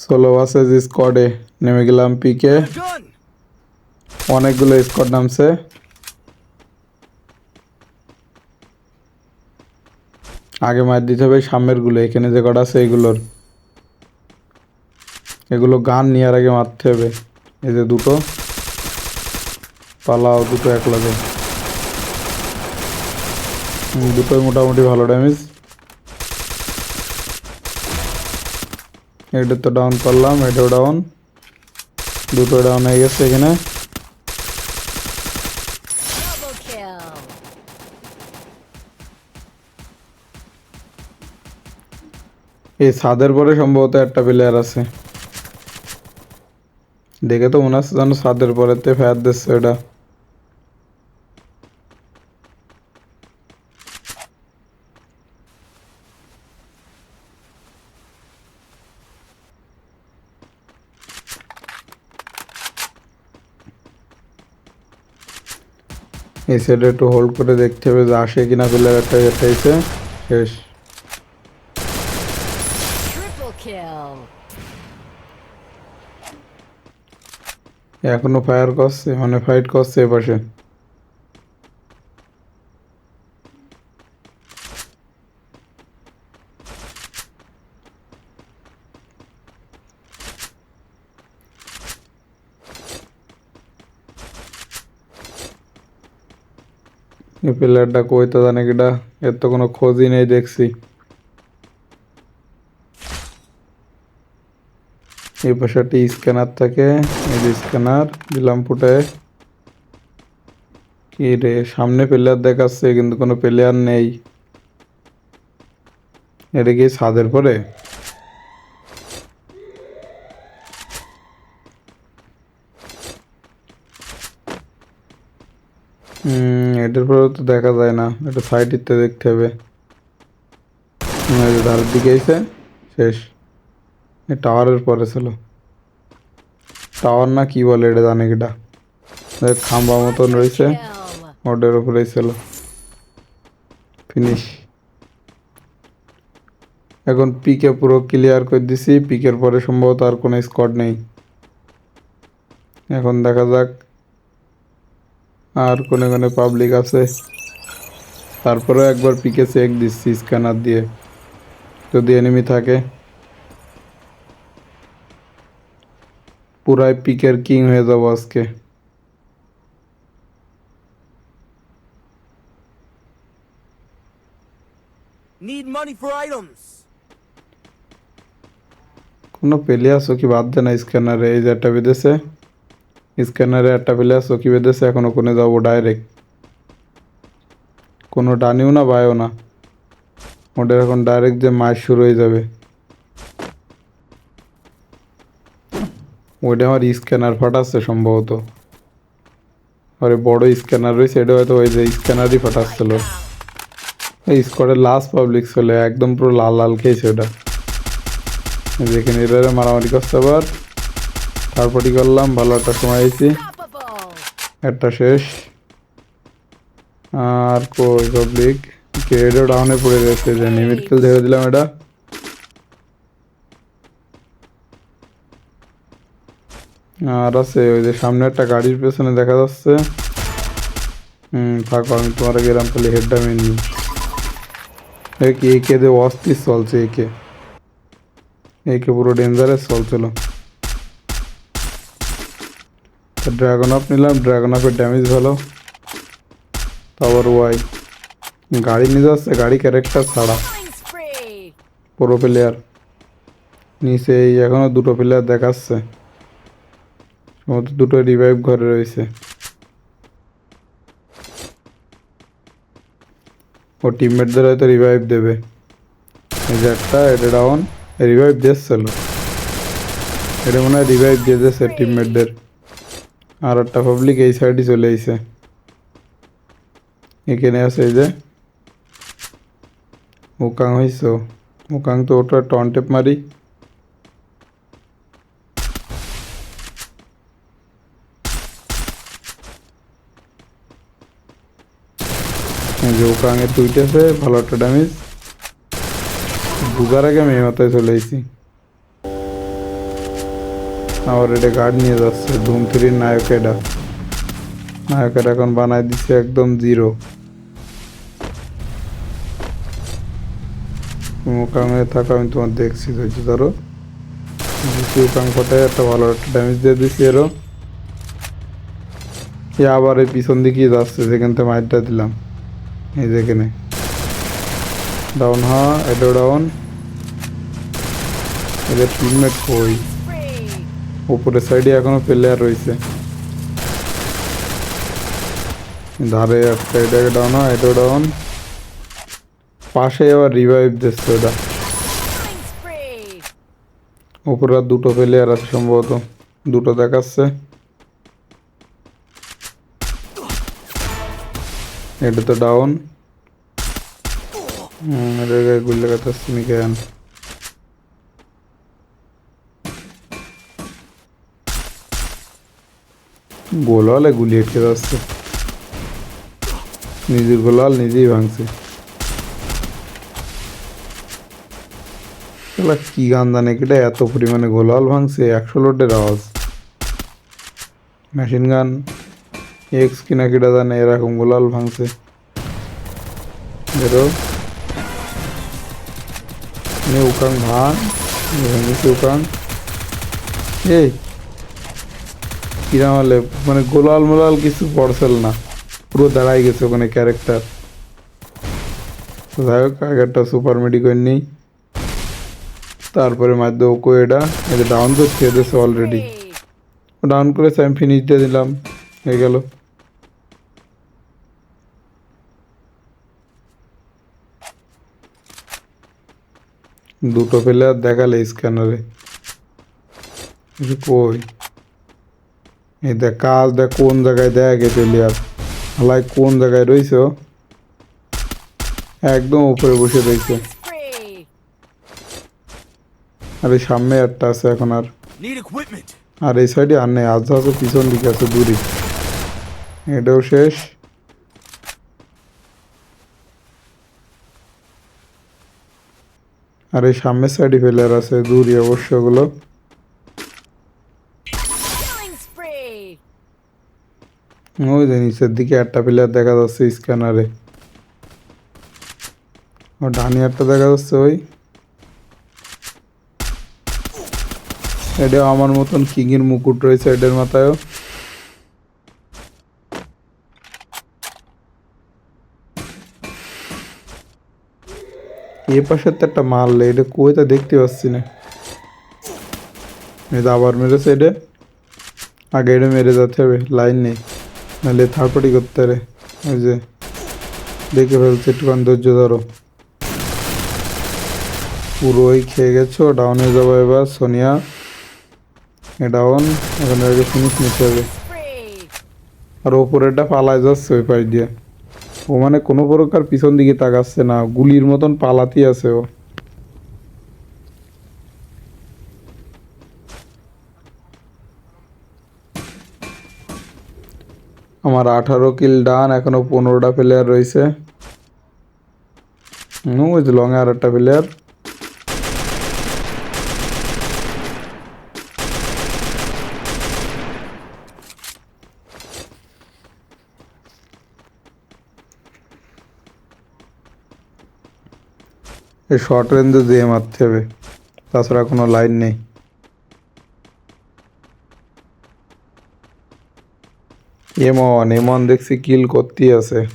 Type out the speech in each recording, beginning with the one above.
ষোলো ভার্সেস স্কোয়াডে নেমে গেলাম পিকে অনেকগুলো স্কোয়াড নামছে আগে মার দিতে হবে সামনেরগুলো এখানে যে কটা আছে এগুলোর এগুলো গান নেওয়ার আগে মারতে হবে এই যে দুটো পালাও দুটো এক লাগে দুটোই মোটামুটি ভালো ড্যামেজ এটা তো ডাউন করলাম এটাও ডাউন দুটো ডাউন হয়ে গেছে এখানে। এই ছাদের পরে সম্ভবত একটা প্লেয়ার আছে। দেখে তো মনে হচ্ছে যেন ছাদের পরেতে ফেয়ার দিচ্ছে ওটা। এই সাইডে একটু হোল্ড করে দেখতে হবে যে আসে কিনা প্লেয়ার একটা হয়েছে এসে শেষ। এখনও ফায়ার করছে মানে ফাইট করছে এপাশে। এই প্লেয়ারটা কইতে জানে কিটা এর তো কোনো খোঁজই নেই দেখছি। এই পাশে একটা স্ক্যানার থাকে, এই যে স্ক্যানার, দিলাম ফুটে। কি রে, সামনে প্লেয়ার দেখাচ্ছে, কিন্তু কোনো প্লেয়ার নেই। এটা কি ছাদের পরে? এটার পরে তো দেখা যায় না। এটা সাইড ইতে দেখতে হবে। ধারের দিকে এসে শেষ। টাওয়ারের পরে ছিল টাওয়ার না কি বলে এটা জানে দেখ, খাম্বা মতন রয়েছে. ওটার উপরেই ছিল ফিনিশ এখন পিকে পুরো ক্লিয়ার করে দিছি। পিকের পরে সম্ভবত আর কোনো স্কোয়াড নেই। এখন দেখা যাক। আর কোনে কোনে পাবলিক আছে। তারপরেও একবার পিকে চেক দিচ্ছি স্ক্যানার দিয়ে। যদি এনিমি থাকে। পুরাই পিকের কিং হয়ে যাব আজকে। Need money for items. কোনো প্লেয়ার চকি বাদ দে না স্ক্যানারে এই যে একটা বেঁধেছে। স্ক্যানারে একটা প্লেয়ার চকি বেঁধেছে? এখন ওখানে যাব ডাইরেক্ট কোনো ডানিও না, বায়ও না। ওদের এখন ডাইরেক্ট যে মাছ শুরু হয়ে যাবে। ওইটা আমার স্ক্যানার ফাটাচ্ছে সম্ভবত। আরে বড় স্ক্যানার রয়েছে, এটা হয়তো ওই যে স্ক্যানারই ফাটাচ্ছিল এই স্কোয়াডের লাস্ট পাবলিক ছিল একদম পুরো লাল লাল খেয়েছে ওটা। যেখানে এবারে মারামারি করতে আবার। তারপরই করলাম? ভালো একটা সময় Unstoppable. একটা শেষ। আর পাবলিক কেডও ডাউনে পড়ে রয়েছে যে নিমিট কিল ধরে দিলাম এটা। আর আছে ওই যে সামনে একটা গাড়ির পেছনে দেখা যাচ্ছে। হুম, থাকো, আমি তোমার গেলাম তাহলে হেডটা মেনি কি একে দে অস্থির চলছে একে একে পুরো ডেঞ্জারাস চলছিল। ড্রাগন আপ নিলাম। ড্রাগন আপের ড্যামেজ ভালো। তারপর ওয়াই গাড়ি নিয়ে যাচ্ছে, গাড়ি ক্যারেক্টার ছাড়া। পুরো প্লেয়ার নিচে এই এখনও দুটো প্লেয়ার দেখাচ্ছে। সম্ভবত দুটো রিভাইভ ঘরে রয়েছে। ও টিমমেটদের হয়তো রিভাইভ দেবে। এই যে একটা, এটা ডাউন রিভাইভ দিচ্ছিল এটা মনে হয় রিভাইভ দিয়ে দিয়েছে টিমমেটদের আর একটা পাবলিক এই সাইডে চলে আইছে। এখানে আছে এই যে, মুকাং হইছ। মুকাং তো ওটা টন টেপ মারি। যে ওকাঙে তুইতেছে ভালো একটা ড্যামেজ ঢুকার আগে আমি মাথায় চলে আইছি। আবার এটা গার্ড নিয়ে যাচ্ছে ধুম থ্রির নায়ক এটা নায়কের এখন বানাই দিচ্ছে একদম জিরো মুখামে থাকা, আমি তোমার দেখছি, ধৈর্য ধরো। কাঙ্কটায় একটা ভালো একটা ড্যামেজ দিয়ে দিচ্ছি এরও। এ আবার এই পিছন দিকেই যাচ্ছে, যেখান থেকে মাইটটা দিলাম। এই যেখানে ডাউন হ এটাও ডাউন এদের টিমমেট কই. উপরের সাইডে এখনও প্লেয়ার রয়েছে। ধারে একটা এটাকে ডাউন হয়, এটাও ডাউন পাশে আবার রিভাইভ দিচ্ছে ওটা। উপরে আর দুটো প্লেয়ার আছে সম্ভবত, দুটো দেখাচ্ছে। এটা তো ডাউন হুম এটার গায়ে গুলি লাগাতে গোলালে গুলি আটকে যাচ্ছে নিজের গোলাল নিজেই ভাঙছে। কি গান জানে কেটে এত পরিমাণে গোলাল ভাঙছে, একশো লোডের আওয়াজ। মেশিন গান এক্স কিনা কেটা জানে, এরকম গোলাল ভাঙছে। বেরো। উকাং ভাঙ ভেঙেছে উকাং এই! কিরাম হলে মানে গোলাল মোলাল কিছু পড়ছিল না। পুরো দাঁড়াই গেছে ওখানে ক্যারেক্টার যাই হোক আগে একটা সুপার মেডিকেল নেই। তারপরে মাধ্যমে ওকো এটা। এটা ডাউন করছে এদেশে অলরেডি. ডাউন করেছে আমি ফিনিশ দিয়ে দিলাম। হয়ে গেল। দুটো প্লেয়ার দেখালে স্ক্যানারে কই? এই দেখ কাজ দেখ কোন জায়গায় দেখে প্লেয়ার। হালাই কোন জায়গায় রয়েছে? একদম উপরে বসে রয়েছে আর এই সামনে একটা আছে এখন আর। আর এই সাইডে আর নেই আজ আছে পিছন দিকে আছে দূরে। এটাও শেষ। আর এই সামনের সাইডে প্লেয়ার আছে দূরে অবশ্য ওগুলো। ওই যে নিচের দিকে একটা প্লেয়ার দেখা যাচ্ছে স্ক্যানারে। ও, ডানি একটা দেখা যাচ্ছে ওই। এটা আমার মতন কিংয়ের মুকুট রয়েছে এটার মাথায়ও। এ পাশের তো একটা মারলে এটা কইটা দেখতে পাচ্ছি না। আবার মেরেছে এটা। আগে এটা মেরে যেতে হবে, লাইন নেই। নাহলে থার্ড পার্টি করতে হবে ওই যে, দেখে ফেলছে, একটুখান ধৈর্য ধরো। পুরোই খেয়ে গেছো ডাউন হয়ে যাব এবার, সোনিয়া। ডাউন এখানে আগে ফিনিশ নিতে হবে. আর ওপরেরটা পালায় যাচ্ছে ওই পাশ দিয়ে। ও মানে কোনো প্রকার পিছন দিকে তাকাচ্ছে না, গুলির মতন পালাতেই আছে ও। আমার আঠারো কিল ডান, এখনও পনেরোটা প্লেয়ার রয়েছে। লং আর একটা প্লেয়ার এই শর্ট রেঞ্জে দিয়ে মারতে হবে। তাছাড়া কোনো লাইন নেই। এমন এমন দেখছি কিল করতে আছে।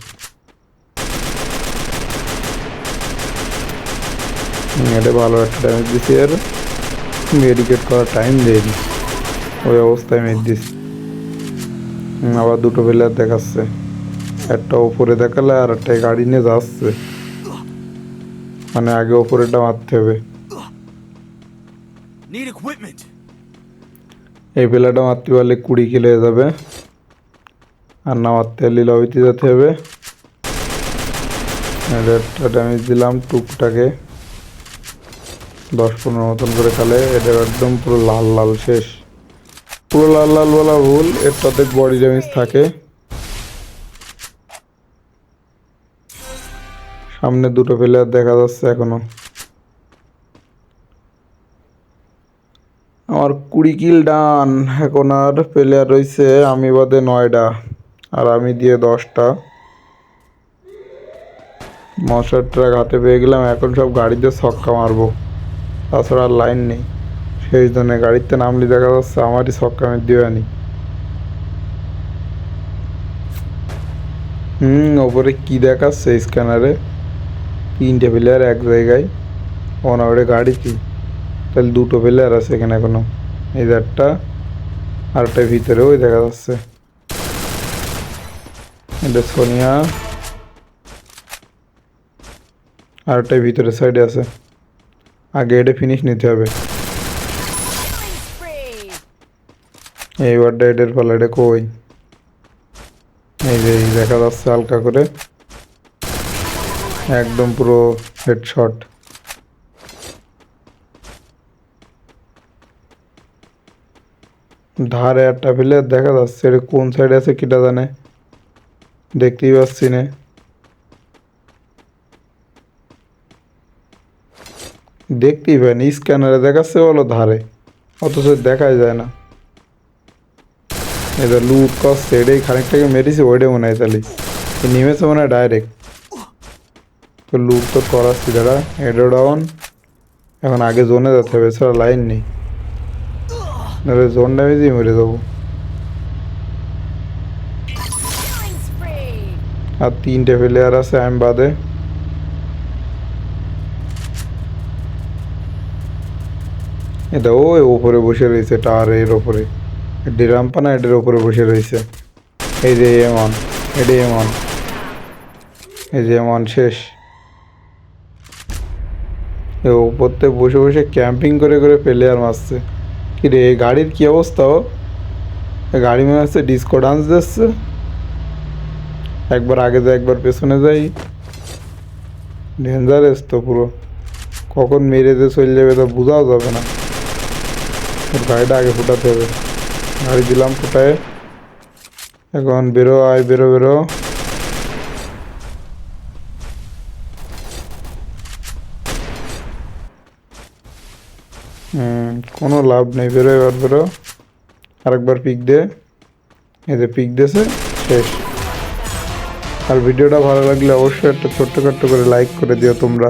এটা ভালো একটা ড্যামেজ দিছি। আর মেডিকেট করার টাইম দেয়নি। ওই অবস্থায় মেরে দিছি। আবার দুটো প্লেয়ার দেখাচ্ছে। একটা ওপরে দেখালে আর একটা গাড়ি নিয়ে যাচ্ছে। মানে আগে ওপরেটা মারতে হবে। এই পেলাটা মারতে পারলে কুড়ি কিলো হয়ে যাবে। আর না মারতে পারলে লবিতে যেতে হবে। একটা ড্যামেজ দিলাম টুকটাকে। দশ পনেরো মতন করে খেলে এটা একদম পুরো লাল লাল শেষ। পুরো লাল লাল বলা ভুল এর বডি ড্যামেজ থাকে। সামনে দুটো প্লেয়ার দেখা যাচ্ছে এখনও। আমার কুড়ি কিল ডান এখন আর প্লেয়ার রয়েছে আমি বাদে নয়টা আর আমি দিয়ে দশটা। মশার ট্রাক হাতে পেয়ে গেলাম, এখন সব গাড়িতে ছক্কা মারবো। তাছাড়া আর লাইন নেই। সেই জন্য গাড়িতে নামলি দেখা যাচ্ছে আমারই ছক্কা আমি দিয়ে আনি। হুম, ওপরে কি দেখাচ্ছে স্ক্যানারে তিনটে প্লেয়ার এক জায়গায়। ওনারে গাড়িতে তাহলে দুটো প্লেয়ার আছে এখানে এখনও। এই একটা আর একটা ভিতরে ওই দেখা যাচ্ছে। সোনিয়া আর একটা ভিতরে সাইডে আছে। আগে এটা ফিনিশ নিতে হবে। এই. এইবারটা এটার পালা, এটা কই? এই যে, এই দেখা যাচ্ছে হালকা করে। একদম পুরো হেডশট ধারে একটা প্লেয়ার দেখা যাচ্ছে, এটা কোন সাইডে আছে কিটা জানে? দেখতেই পাচ্ছি না। দেখতেই পাইনি স্ক্যানারে দেখাচ্ছে বলো ধারে, অথচ দেখাই যায় না। এটা লুট করছে, এটাই খানিকটাকে মেরেছে, ওইটাই মনে হয় তাহলে। নেমেছে মনে হয় ডাইরেক্ট তো লুট তো করাচ্ছি দাদা হেডও ডাউন এখন আগে জোনে যেতে হবে, এছাড়া লাইন নেই। নাহলে জোন ড্যামেজই মেরে দেবো আর তিনটে প্লেয়ার আছে আমি বাদে। এটা ওই ওপরে বসে রয়েছে টাওয়ারের ওপরে। ডিরাম্পা না এটার ওপরে বসে রয়েছে? এই যে এমন এটি এমন এই যে এমন শেষ। ওপরতে বসে বসে ক্যাম্পিং করে করে প্লেয়ার মারছে। কি রে এই গাড়ির কি অবস্থা ও? গাড়ি মনে হচ্ছে ডিস্কো ডান্স দিচ্ছে। একবার আগে যাই একবার পেছনে যাই ডেঞ্জারাস তো পুরো। কখন মেরে দিয়ে চলে যাবে তা বোঝাও যাবে না। গাড়িটা আগে ফুটাতে হবে। গাড়ি দিলাম ফুটায়। এখন বেরো, আয়, বেরো বেরো। কোনো লাভ নেই। বেরো এবার, বেরো। আরেকবার পিক দে। যে পিক দিয়েছে, শেষ। আর ভিডিওটা ভালো লাগলে অবশ্যই একটা ছোট্ট ছোট্ট করে লাইক করে দিও তোমরা।